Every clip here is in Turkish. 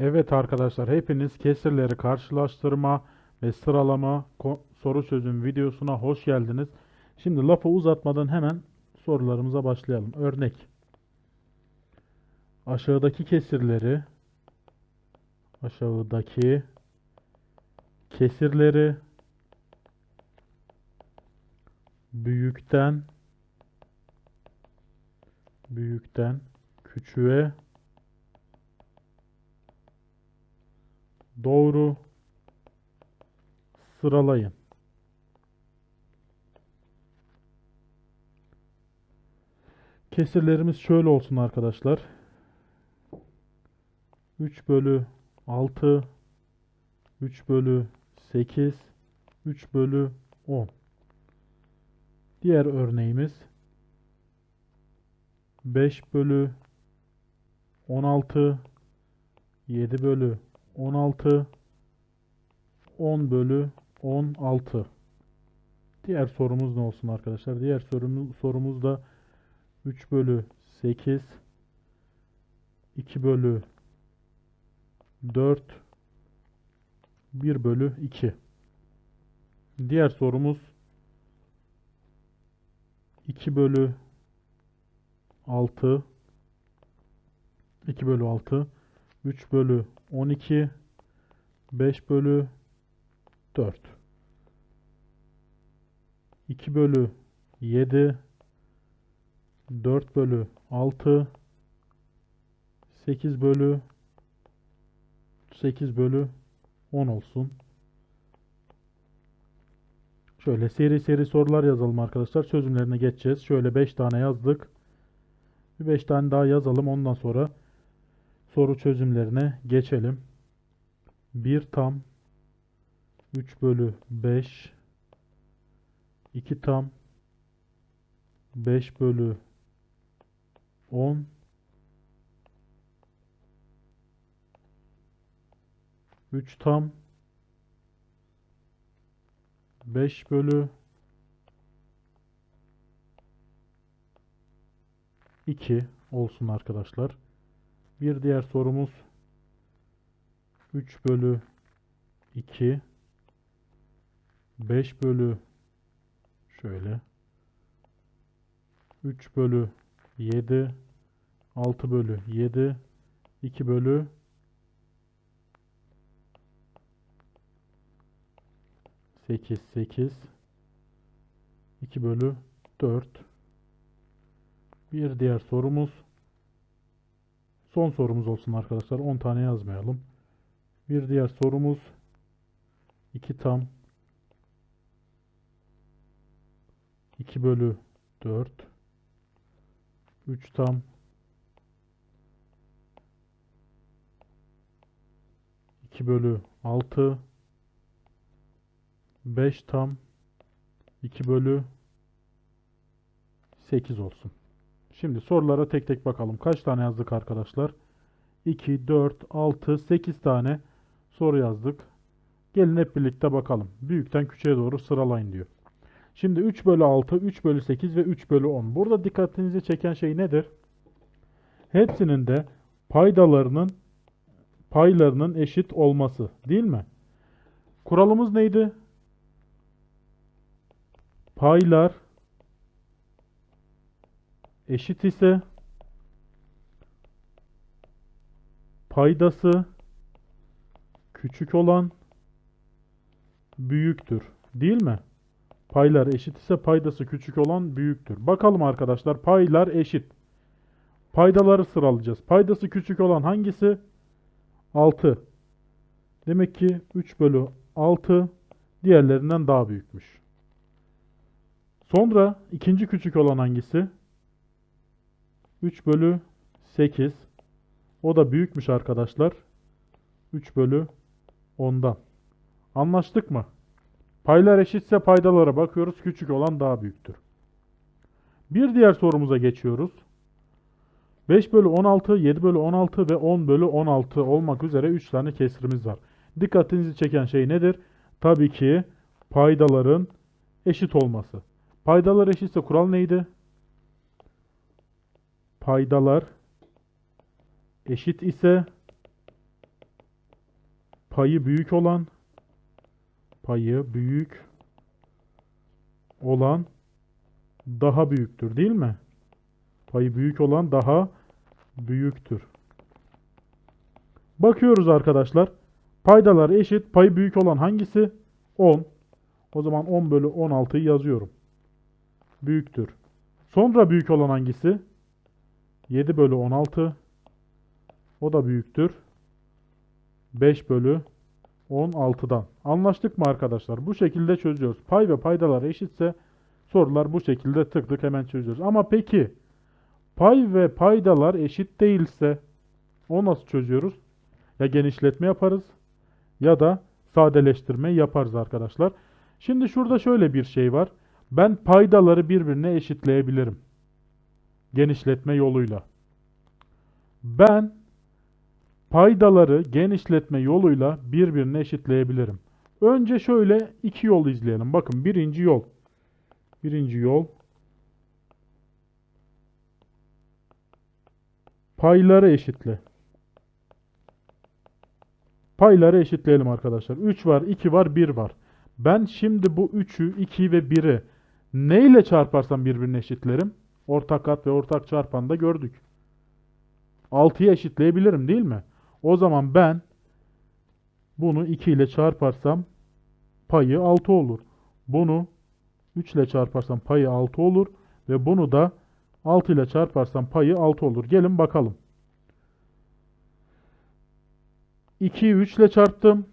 Evet arkadaşlar hepiniz kesirleri karşılaştırma ve sıralama soru çözüm videosuna hoş geldiniz. Şimdi lafı uzatmadan hemen sorularımıza başlayalım. Örnek. Aşağıdaki kesirleri aşağıdaki kesirleri büyükten büyükten küçüğe doğru sıralayın. Kesirlerimiz şöyle olsun arkadaşlar. 3 bölü 6 3 bölü 8 3 bölü 10 Diğer örneğimiz 5 bölü 16 7 bölü 16 10 bölü 16 Diğer sorumuz ne olsun arkadaşlar? Diğer sorumuz, sorumuz da 3 bölü 8 2 bölü 4 1 bölü 2 Diğer sorumuz 2 bölü 6 2 bölü 6 3 bölü 12 5 bölü 4 2 bölü 7 4 bölü 6 8 bölü 8 bölü 10 olsun. Şöyle seri seri sorular yazalım arkadaşlar. Çözümlerine geçeceğiz. Şöyle 5 tane yazdık. Bir 5 tane daha yazalım. Ondan sonra soru çözümlerine geçelim. 1 tam 3 bölü 5 2 tam 5 bölü 10 3 tam 5 bölü 2 olsun arkadaşlar. Bir diğer sorumuz. 3 bölü 2 5 bölü şöyle. 3 bölü 7 6 bölü 7 2 bölü 8 8 2 bölü 4 bir diğer sorumuz son sorumuz olsun arkadaşlar. 10 tane yazmayalım. Bir diğer sorumuz. 2 tam. 2 bölü 4 3 tam. 2 bölü 6 5 tam. 2 bölü 8 olsun. Şimdi sorulara tek tek bakalım. Kaç tane yazdık arkadaşlar? 2, 4, 6, 8 tane soru yazdık. Gelin hep birlikte bakalım. Büyükten küçüğe doğru sıralayın diyor. Şimdi 3 bölü 6, 3 bölü 8 ve 3 bölü 10. Burada dikkatinizi çeken şey nedir? Hepsinin de paydalarının paylarının eşit olması değil mi? Kuralımız neydi? Paylar eşit ise paydası küçük olan büyüktür. Değil mi? Paylar eşit ise paydası küçük olan büyüktür. Bakalım arkadaşlar paylar eşit. Paydaları sıralayacağız. Paydası küçük olan hangisi? 6. Demek ki 3 bölü 6 diğerlerinden daha büyükmüş. Sonra ikinci küçük olan hangisi? 3 bölü 8. O da büyükmüş arkadaşlar. 3 bölü 10'dan. Anlaştık mı? Paylar eşitse paydalara bakıyoruz. Küçük olan daha büyüktür. Bir diğer sorumuza geçiyoruz. 5 bölü 16, 7 bölü 16 ve 10 bölü 16 olmak üzere 3 tane kesirimiz var. Dikkatinizi çeken şey nedir? Tabii ki paydaların eşit olması. Paydalar eşitse kural neydi? Paydalar eşit ise payı büyük olan payı büyük olan daha büyüktür değil mi? Payı büyük olan daha büyüktür. Bakıyoruz arkadaşlar. Paydalar eşit. Payı büyük olan hangisi? 10. O zaman 10 bölü 16'yı yazıyorum. Büyüktür. Sonra büyük olan hangisi? 7 bölü 16. O da büyüktür. 5 bölü 16'dan. Anlaştık mı arkadaşlar? Bu şekilde çözüyoruz. Pay ve paydalar eşitse sorular bu şekilde tık tık hemen çözüyoruz. Ama peki pay ve paydalar eşit değilse o nasıl çözüyoruz? Ya genişletme yaparız ya da sadeleştirme yaparız arkadaşlar. Şimdi şurada şöyle bir şey var. Ben paydaları birbirine eşitleyebilirim. Genişletme yoluyla. Ben paydaları genişletme yoluyla birbirine eşitleyebilirim. Önce şöyle iki yol izleyelim. Bakın birinci yol. Birinci yol. Payları eşitle. Payları eşitleyelim arkadaşlar. 3 var, 2 var, 1 var. Ben şimdi bu 3'ü, 2'yi ve 1'i ne ile çarparsam birbirine eşitlerim? Ortak kat ve ortak çarpanı da gördük. 6'yı eşitleyebilirim değil mi? O zaman ben bunu 2 ile çarparsam payı 6 olur. Bunu 3 ile çarparsam payı 6 olur. Ve bunu da 6 ile çarparsam payı 6 olur. Gelin bakalım. 2'yi 3 ile çarptım.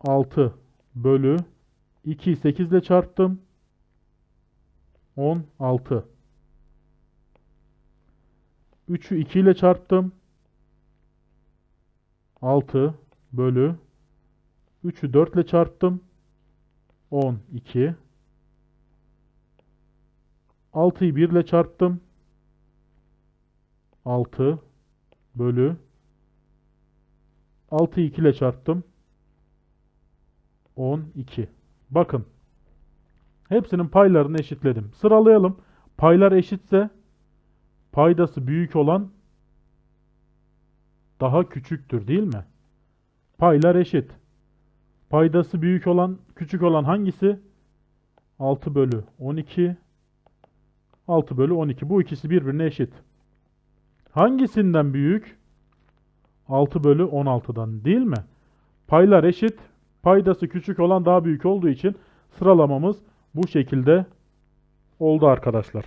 6 bölü 2'yi 8 ile çarptım. 16. 3'ü 2 ile çarptım. 6 bölü 3'ü 4 ile çarptım. 12. 6'yı 1 ile çarptım. 6 bölü 6'yı 2 ile çarptım. 12. Bakın. Hepsinin paylarını eşitledim. Sıralayalım. Paylar eşitse paydası büyük olan daha küçüktür değil mi? Paylar eşit. Paydası büyük olan, küçük olan hangisi? 6 bölü 12. 6 bölü 12. Bu ikisi birbirine eşit. Hangisinden büyük? 6 bölü 16'dan değil mi? Paylar eşit. Paydası küçük olan daha büyük olduğu için sıralamamız bu şekilde oldu arkadaşlar.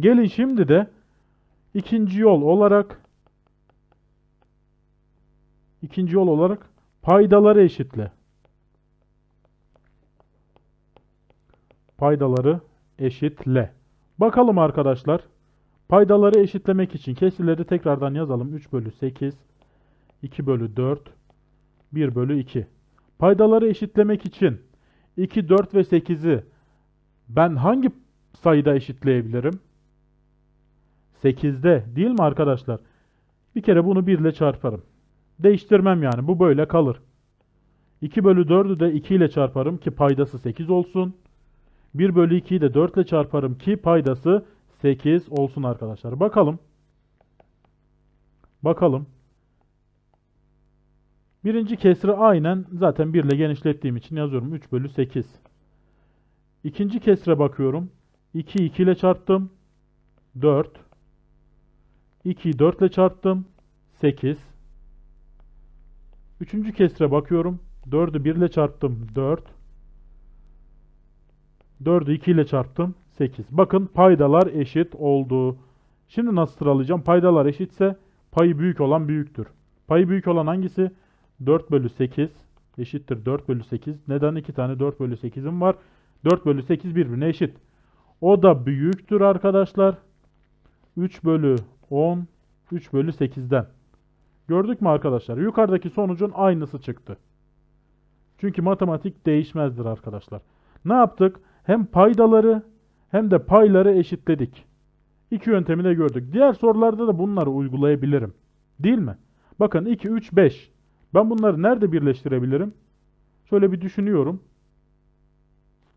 Gelin şimdi de ikinci yol olarak ikinci yol olarak paydaları eşitle. Paydaları eşitle. Bakalım arkadaşlar. Paydaları eşitlemek için kesirleri tekrardan yazalım. 3 bölü 8, 2 bölü 4, 1 bölü 2. Paydaları eşitlemek için 2, 4 ve 8'i ben hangi sayıda eşitleyebilirim? 8'de değil mi arkadaşlar? Bir kere bunu 1 ile çarparım. Değiştirmem yani. Bu böyle kalır. 2 bölü 4'ü de 2 ile çarparım ki paydası 8 olsun. 1 bölü 2'yi de 4 ile çarparım ki paydası 8 olsun arkadaşlar. Bakalım. Bakalım. Birinci kesri aynen zaten 1 ile genişlettiğim için yazıyorum. 3 bölü 8. İkinci kesre bakıyorum. 2 2 ile çarptım. 4. 2'yi 4 ile çarptım. 8. Üçüncü kesre bakıyorum. 4'ü 1 ile çarptım. 4. 4'ü 2 ile çarptım. 8. Bakın paydalar eşit oldu. Şimdi nasıl sıralayacağım? Paydalar eşitse payı büyük olan büyüktür. Payı büyük olan hangisi? 4 bölü 8 eşittir 4 bölü 8. Neden 2 tane 4 bölü 8'im var? 4 bölü 8 birbirine eşit. O da büyüktür arkadaşlar. 3 bölü 10 3 bölü 8'den. Gördük mü arkadaşlar? Yukarıdaki sonucun aynısı çıktı. Çünkü matematik değişmezdir arkadaşlar. Ne yaptık? Hem paydaları hem de payları eşitledik. İki yöntemi de gördük. Diğer sorularda da bunları uygulayabilirim. Değil mi? Bakın 2, 3, 5. Ben bunları nerede birleştirebilirim? Şöyle bir düşünüyorum.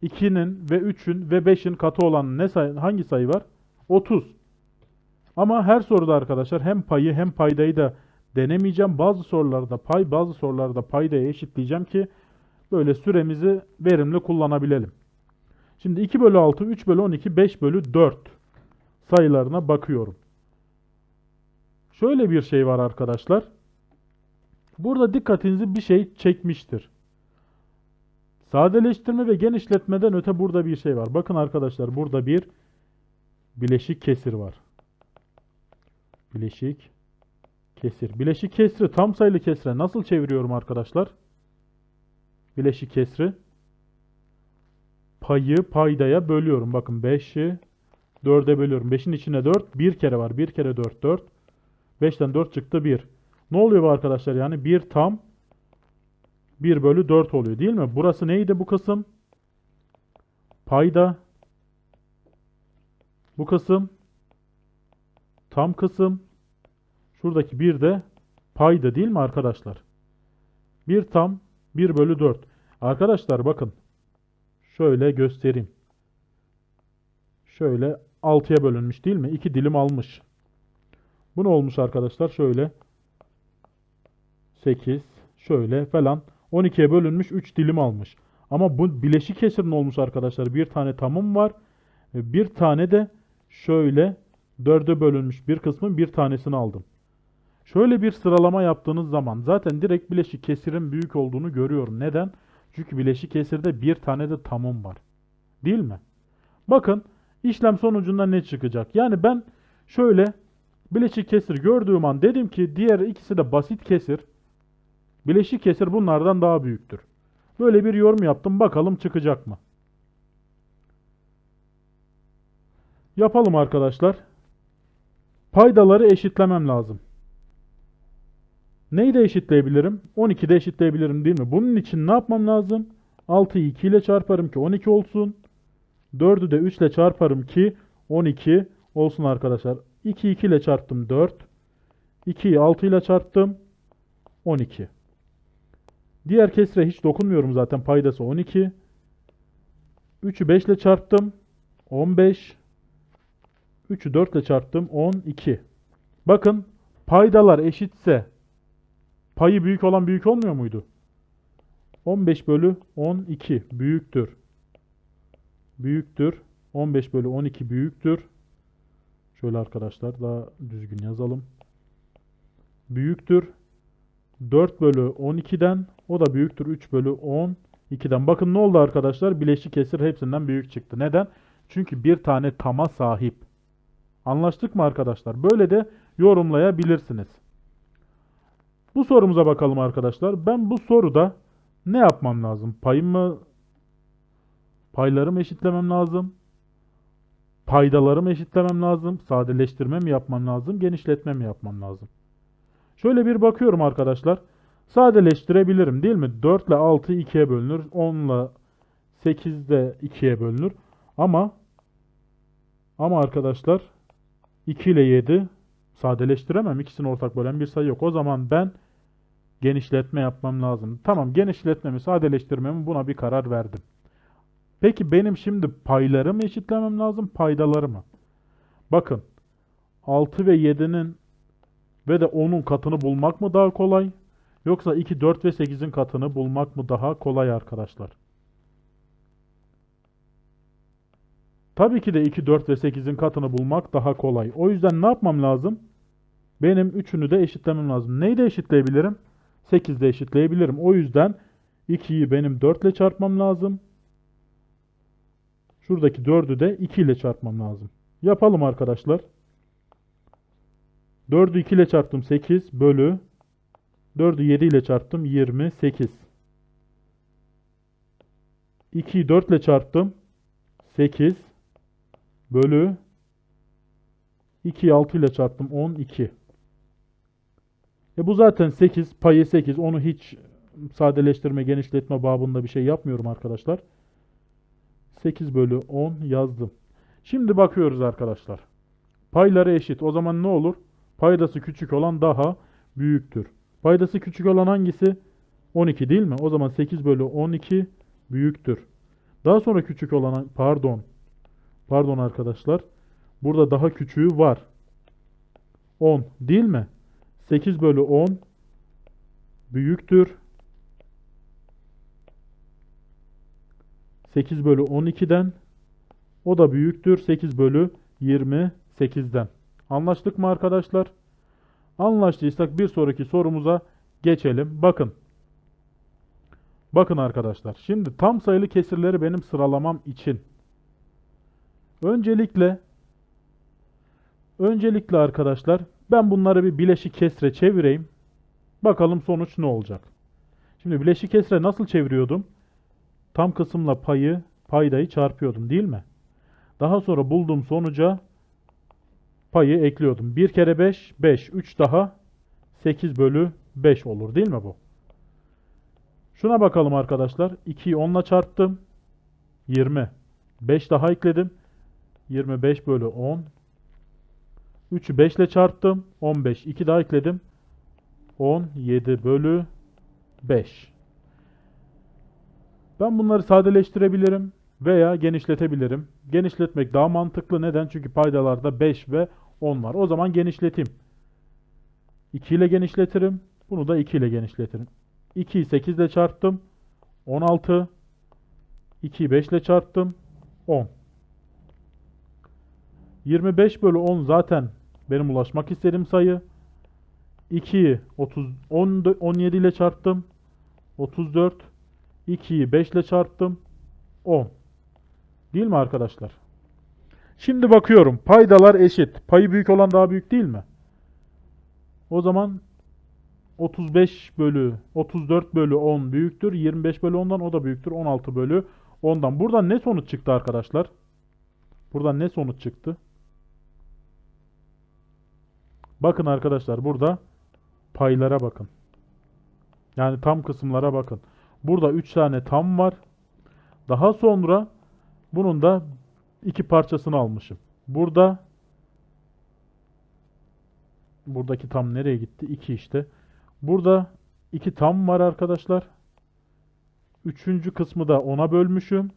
2'nin ve 3'ün ve 5'in katı olan ne sayı, hangi sayı var? 30. Ama her soruda arkadaşlar hem payı hem paydayı da denemeyeceğim. Bazı sorularda pay, bazı sorularda paydaya eşitleyeceğim ki böyle süremizi verimli kullanabilelim. Şimdi 2 bölü 6, 3 bölü 12, 5 bölü 4 sayılarına bakıyorum. Şöyle bir şey var arkadaşlar. Burada dikkatinizi bir şey çekmiştir. Sadeleştirme ve genişletmeden öte burada bir şey var. Bakın arkadaşlar burada bir bileşik kesir var. Bileşik kesir. Bileşik kesri tam sayılı kesre nasıl çeviriyorum arkadaşlar? Bileşik kesri payı paydaya bölüyorum. Bakın 5'i 4'e bölüyorum. 5'in içine 4 bir kere var. 1 kere 4 4. 5'ten 4 çıktı 1. Ne oluyor bu arkadaşlar yani? 1 tam 1 bölü 4 oluyor değil mi? Burası neydi bu kısım? Payda. Bu kısım tam kısım. Şuradaki 1 de payda değil mi arkadaşlar? 1 tam 1 bölü 4. Arkadaşlar bakın. Şöyle göstereyim. Şöyle 6'ya bölünmüş değil mi? 2 dilim almış. Bu ne olmuş arkadaşlar? Şöyle 8 şöyle falan 12'ye bölünmüş 3 dilim almış. Ama bu bileşik kesirin olmuş arkadaşlar. Bir tane tamım var. Bir tane de şöyle 4'e bölünmüş bir kısmın bir tanesini aldım. Şöyle bir sıralama yaptığınız zaman zaten direkt bileşik kesirin büyük olduğunu görüyorum. Neden? Çünkü bileşik kesirde bir tane de tamım var. Değil mi? Bakın işlem sonucunda ne çıkacak? Yani ben şöyle bileşik kesir gördüğüm an dedim ki diğer ikisi de basit kesir. Bileşik kesir bunlardan daha büyüktür. Böyle bir yorum yaptım. Bakalım çıkacak mı? Yapalım arkadaşlar. Paydaları eşitlemem lazım. Neyi de eşitleyebilirim? 12'de eşitleyebilirim değil mi? Bunun için ne yapmam lazım? 6'yı 2 ile çarparım ki 12 olsun. 4'ü de 3 ile çarparım ki 12 olsun arkadaşlar. 2 2 ile çarptım 4. 2'yi 6 ile çarptım 12. Diğer kesre hiç dokunmuyorum zaten paydası 12. 3'ü 5 ile çarptım 15. 3'ü 4 ile çarptım 12. Bakın paydalar eşitse payı büyük olan büyük olmuyor muydu? 15 bölü 12 büyüktür. Büyüktür. 15 bölü 12 büyüktür. Şöyle arkadaşlar daha düzgün yazalım. Büyüktür. 4 bölü 12'den o da büyüktür 3 bölü 12'den. Bakın ne oldu arkadaşlar? Bileşik kesir hepsinden büyük çıktı. Neden? Çünkü bir tane tama sahip. Anlaştık mı arkadaşlar? Böyle de yorumlayabilirsiniz. Bu sorumuza bakalım arkadaşlar. Ben bu soruda ne yapmam lazım? Payımı paylarımı eşitlemem lazım. Paydalarımı eşitlemem lazım. Sadeleştirme mi yapmam lazım? Genişletme mi yapmam lazım? Şöyle bir bakıyorum arkadaşlar. Sadeleştirebilirim değil mi? 4 ile 6 2'ye bölünür. 10 ile 8 de 2'ye bölünür. Ama ama arkadaşlar 2 ile 7 sadeleştiremem. İkisini ortak bölen bir sayı yok. O zaman ben genişletme yapmam lazım. Tamam genişletmemi, sadeleştirmemi buna bir karar verdim. Peki benim şimdi paylarımı eşitlemem lazım, paydalarımı. Bakın 6 ve 7'nin ve de 10'un katını bulmak mı daha kolay? Yoksa 2, 4 ve 8'in katını bulmak mı daha kolay arkadaşlar? Tabii ki de 2, 4 ve 8'in katını bulmak daha kolay. O yüzden ne yapmam lazım? Benim üçünü de eşitlemem lazım. Neyi de eşitleyebilirim? 8 de eşitleyebilirim. O yüzden 2'yi benim 4 ile çarpmam lazım. Şuradaki 4'ü de 2 ile çarpmam lazım. Yapalım arkadaşlar. 4'ü 2 ile çarptım 8 bölü 4'ü 7 ile çarptım 28. 2'yi 4 ile çarptım 8 bölü 2'yi 6 ile çarptım 12. E bu zaten 8 payı 8 onu hiç sadeleştirme genişletme babında bir şey yapmıyorum arkadaşlar. 8 bölü 10 yazdım. Şimdi bakıyoruz arkadaşlar. Payları eşit. O zaman ne olur? Paydası küçük olan daha büyüktür. Paydası küçük olan hangisi? 12 değil mi? O zaman 8 bölü 12 büyüktür. Daha sonra küçük olan pardon. Pardon arkadaşlar. Burada daha küçüğü var. 10 değil mi? 8 bölü 10 büyüktür. 8 bölü 12'den o da büyüktür 8 bölü 28'den. Anlaştık mı arkadaşlar? Anlaştıysak bir sonraki sorumuza geçelim. Bakın. Bakın arkadaşlar. Şimdi tam sayılı kesirleri benim sıralamam için öncelikle öncelikle arkadaşlar ben bunları bir bileşik kesre çevireyim. Bakalım sonuç ne olacak. Şimdi bileşik kesre nasıl çeviriyordum? Tam kısımla payı, paydayı çarpıyordum değil mi? Daha sonra bulduğum sonuca payı ekliyordum. 1 kere 5, 5. 3 daha 8 bölü 5 olur değil mi bu? Şuna bakalım arkadaşlar. 2'yi 10 ile çarptım. 20. 5 daha ekledim. 25 bölü 10. 3'ü 5 ile çarptım. 15. 2 daha ekledim. 17 bölü 5. Ben bunları sadeleştirebilirim veya genişletebilirim. Genişletmek daha mantıklı. Neden? Çünkü paydalarda 5 ve 10 var. O zaman genişleteyim. 2 ile genişletirim. Bunu da 2 ile genişletirim. 2'yi 8 ile çarptım. 16. 2'yi 5 ile çarptım. 10. 25 bölü 10 zaten benim ulaşmak istediğim sayı. 2'yi 30, 10, 17 ile çarptım. 34. 2'yi 5 ile çarptım. 10. Değil mi arkadaşlar? Şimdi bakıyorum. Paydalar eşit. Payı büyük olan daha büyük değil mi? O zaman 35 bölü 34 bölü 10 büyüktür. 25 bölü 10'dan o da büyüktür. 16 bölü 10'dan. Buradan ne sonuç çıktı arkadaşlar? Buradan ne sonuç çıktı? Bakın arkadaşlar burada paylara bakın. Yani tam kısımlara bakın. Burada 3 tane tam var. Daha sonra bunun da iki parçasını almışım. Burada buradaki tam nereye gitti? 2 işte. Burada iki tam var arkadaşlar. Üçüncü kısmı da ona bölmüşüm.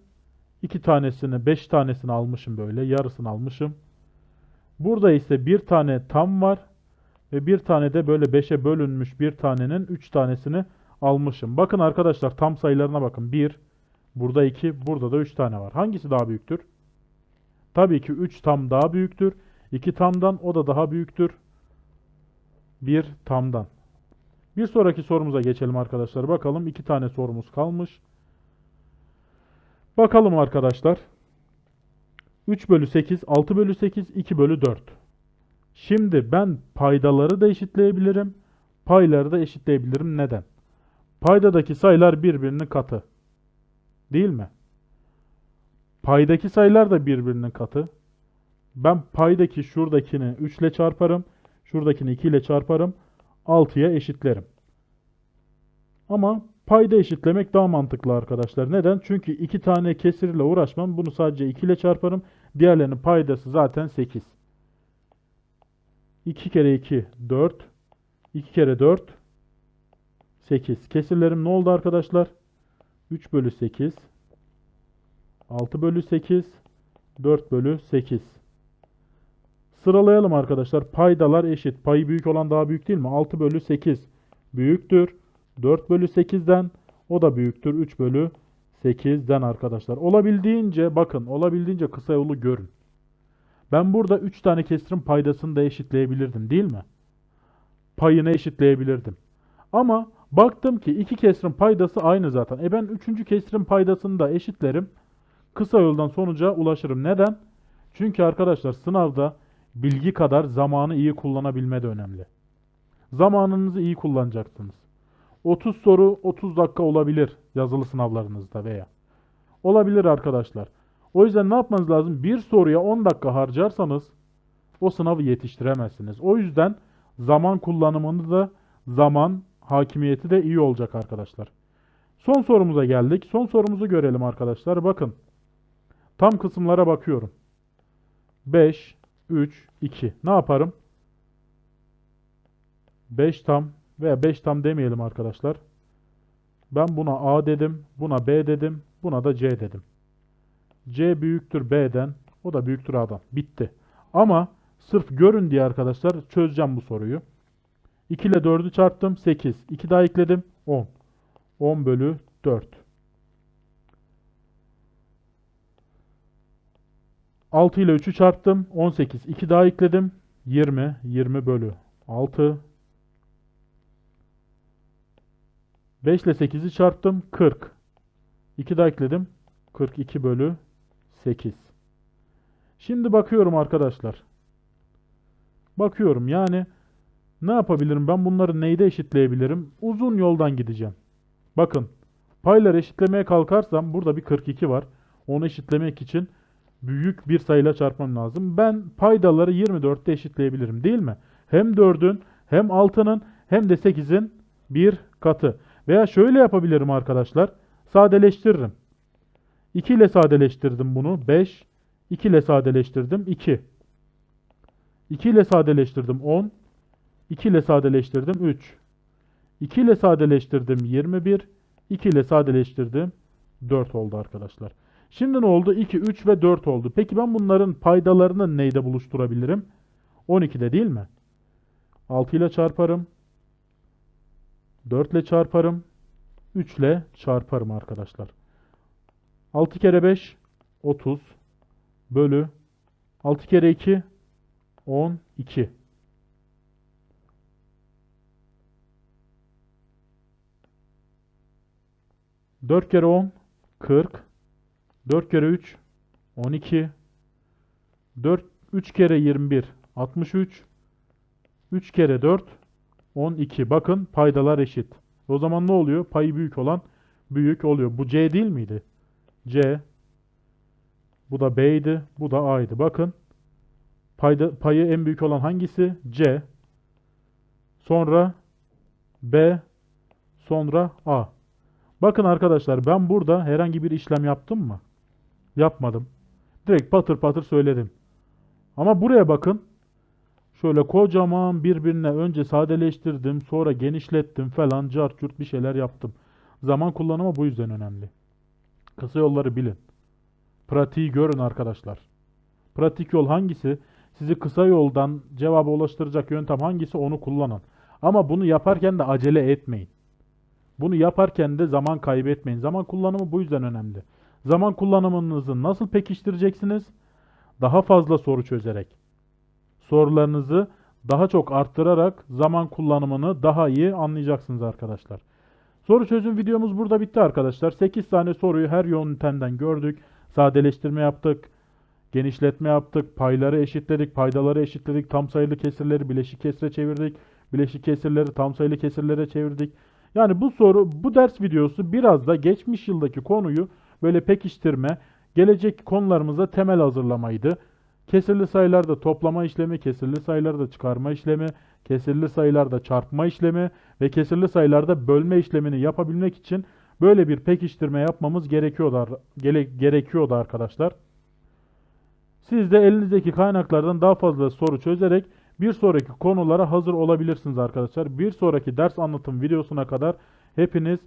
İki tanesini, beş tanesini almışım böyle. Yarısını almışım. Burada ise bir tane tam var. Ve bir tane de böyle beşe bölünmüş bir tanenin üç tanesini almışım. Bakın arkadaşlar tam sayılarına bakın. 1, burada 2, burada da 3 tane var. Hangisi daha büyüktür? Tabii ki 3 tam daha büyüktür. 2 tamdan o da daha büyüktür. 1 tamdan. Bir sonraki sorumuza geçelim arkadaşlar. Bakalım 2 tane sorumuz kalmış. Bakalım arkadaşlar. 3 bölü 8, 6 bölü 8, 2 bölü 4. Şimdi ben paydaları da eşitleyebilirim. Payları da eşitleyebilirim. Neden? Paydadaki sayılar birbirinin katı. Değil mi? Paydaki sayılar da birbirinin katı. Ben paydaki şuradakini 3 ile çarparım. Şuradakini 2 ile çarparım. 6'ya eşitlerim. Ama payda eşitlemek daha mantıklı arkadaşlar. Neden? Çünkü 2 tane kesirle uğraşmam. Bunu sadece 2 ile çarparım. Diğerlerinin paydası zaten 8. 2 kere 2 4. 2 kere 4 8. Kesirlerim ne oldu arkadaşlar? 3 bölü 8. 6 bölü 8. 4 bölü 8. Sıralayalım arkadaşlar. Paydalar eşit. Payı büyük olan daha büyük değil mi? 6 bölü 8 büyüktür. 4 bölü 8'den o da büyüktür. 3 bölü 8'den arkadaşlar. Olabildiğince bakın olabildiğince kısa yolu görün. Ben burada 3 tane kesirin paydasını da eşitleyebilirdim değil mi? Payını eşitleyebilirdim. Ama baktım ki iki kesirin paydası aynı zaten. E ben üçüncü kesirin paydasını da eşitlerim. Kısa yoldan sonuca ulaşırım. Neden? Çünkü arkadaşlar sınavda bilgi kadar zamanı iyi kullanabilme de önemli. Zamanınızı iyi kullanacaksınız. 30 soru 30 dakika olabilir yazılı sınavlarınızda veya. Olabilir arkadaşlar. O yüzden ne yapmanız lazım? Bir soruya 10 dakika harcarsanız o sınavı yetiştiremezsiniz. O yüzden zaman kullanımını da zaman hakimiyeti de iyi olacak arkadaşlar. Son sorumuza geldik. Son sorumuzu görelim arkadaşlar. Bakın. Tam kısımlara bakıyorum. 5, 3, 2. Ne yaparım? 5 tam veya 5 tam demeyelim arkadaşlar. Ben buna A dedim, buna B dedim, buna da C dedim. C büyüktür B'den, o da büyüktür A'dan. Bitti. Ama sırf görün diye arkadaşlar çözeceğim bu soruyu. 2 ile 4'ü çarptım 8. 2 daha ekledim 10. 10 bölü 4. 6 ile 3'ü çarptım 18. 2 daha ekledim 20. 20 bölü 6. 5 ile 8'i çarptım 40. 2 daha ekledim 42 bölü 8. Şimdi bakıyorum arkadaşlar. Bakıyorum yani ne yapabilirim? Ben bunları neyde eşitleyebilirim? Uzun yoldan gideceğim. Bakın payları eşitlemeye kalkarsam burada bir 42 var. Onu eşitlemek için büyük bir sayıyla çarpmam lazım. Ben paydaları 24'te eşitleyebilirim değil mi? Hem 4'ün hem 6'nın hem de 8'in bir katı. Veya şöyle yapabilirim arkadaşlar. Sadeleştiririm. 2 ile sadeleştirdim bunu. 5. 2 ile sadeleştirdim. 2. 2 ile sadeleştirdim. 10. 2 ile sadeleştirdim. 3. 2 ile sadeleştirdim. 21. 2 ile sadeleştirdim. 4 oldu arkadaşlar. Şimdi ne oldu? 2, 3 ve 4 oldu. Peki ben bunların paydalarını neyde buluşturabilirim? 12'de değil mi? 6 ile çarparım. 4 ile çarparım. 3 ile çarparım arkadaşlar. 6 kere 5 30 bölü 6 kere 2 12. Dört kere 10 40 4 kere 3 12 4 3 kere 21 63 3 kere 4 12. Bakın paydalar eşit. O zaman ne oluyor? Payı büyük olan büyük oluyor. Bu C değil miydi? C. Bu da B'ydi. Bu da A'ydı. Bakın. Payda, payı en büyük olan hangisi? C. Sonra B. Sonra A. Bakın arkadaşlar ben burada herhangi bir işlem yaptım mı? Yapmadım. Direkt patır patır söyledim. Ama buraya bakın. Şöyle kocaman birbirine önce sadeleştirdim, sonra genişlettim falan, cart bir şeyler yaptım. Zaman kullanımı bu yüzden önemli. Kısa yolları bilin. Pratiği görün arkadaşlar. Pratik yol hangisi? Sizi kısa yoldan cevaba ulaştıracak yöntem hangisi onu kullanın. Ama bunu yaparken de acele etmeyin. Bunu yaparken de zaman kaybetmeyin. Zaman kullanımı bu yüzden önemli. Zaman kullanımınızı nasıl pekiştireceksiniz? Daha fazla soru çözerek. Sorularınızı daha çok arttırarak zaman kullanımını daha iyi anlayacaksınız arkadaşlar. Soru çözüm videomuz burada bitti arkadaşlar. 8 tane soruyu her yöntemden gördük. Sadeleştirme yaptık. Genişletme yaptık. Payları eşitledik. Paydaları eşitledik. Tam sayılı kesirleri bileşik kesire çevirdik. Bileşik kesirleri tam sayılı kesirlere çevirdik. Yani bu soru, bu ders videosu biraz da geçmiş yıldaki konuyu böyle pekiştirme, gelecek konularımıza temel hazırlamaydı. Kesirli sayılarda toplama işlemi, kesirli sayılarda çıkarma işlemi, kesirli sayılarda çarpma işlemi ve kesirli sayılarda bölme işlemini yapabilmek için böyle bir pekiştirme yapmamız gerekiyordu, gerekiyordu arkadaşlar. Siz de elinizdeki kaynaklardan daha fazla soru çözerek bir sonraki konulara hazır olabilirsiniz arkadaşlar. Bir sonraki ders anlatım videosuna kadar hepiniz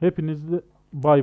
hepiniz bay bay.